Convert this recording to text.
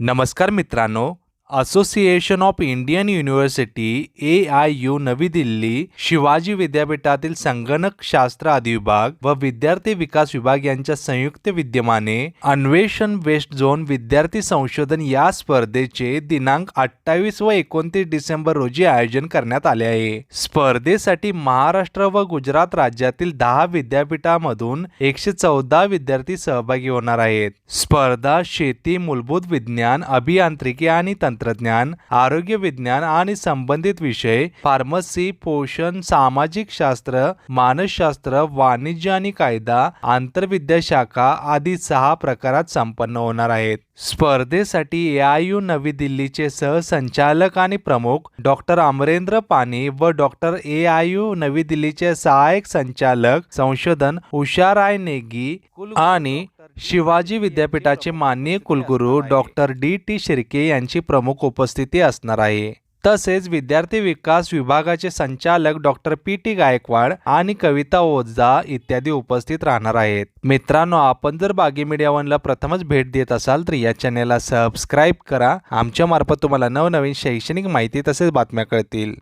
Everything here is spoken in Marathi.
नमस्कार मित्रांनो association of Indian university A I U नवी दिल्ली शिवाजी विद्यापीठातील संगणक शास्त्र अधिविभाग व विद्यार्थी विकास विभाग यांच्या संयुक्त विद्यमाने अन्वेषण वेस्ट झोन विद्यार्थी संशोधन या स्पर्धेचे दिनांक अठ्ठावीस व एकोणतीस डिसेंबर रोजी आयोजन करण्यात आले आहे. स्पर्धेसाठी महाराष्ट्र व गुजरात राज्यातील दहा विद्यापीठामधून एकशे चौदा विद्यार्थी सहभागी होणार आहेत. स्पर्धा शेती मूलभूत विज्ञान अभियांत्रिकी आणि तंत्र तंत्रज्ञान आरोग्य विज्ञान आणि संबंधित विषय फार्मसी पोषण सामाजिक शास्त्र मानसशास्त्र वाणिज्य आणि कायदा आंतरविद्या शाखा आदी सहा प्रकारात संपन्न होणार आहेत. स्पर्धेसाठी ए आय यू नवी दिल्लीचे सहसंचालक आणि प्रमुख डॉक्टर अमरेंद्र पानी व डॉक्टर ए आय यू नवी दिल्लीचे सहाय्यक संचालक संशोधन उषाराय नेगी आणि शिवाजी विद्यापीठाचे माननीय कुलगुरू डॉक्टर डी टी शिर्के यांची प्रमुख उपस्थिती असणार आहे. तसेच विद्यार्थी विकास विभागाचे संचालक डॉक्टर पी टी गायकवाड आणि कविता ओझा इत्यादी उपस्थित राहणार आहेत. मित्रांनो आपण जर बागी मीडिया वनला प्रथमच भेट देत असाल तर या चॅनेलला सबस्क्राईब करा. आमच्या मार्फत तुम्हाला नवनवीन शैक्षणिक माहिती तसेच बातम्या कळतील.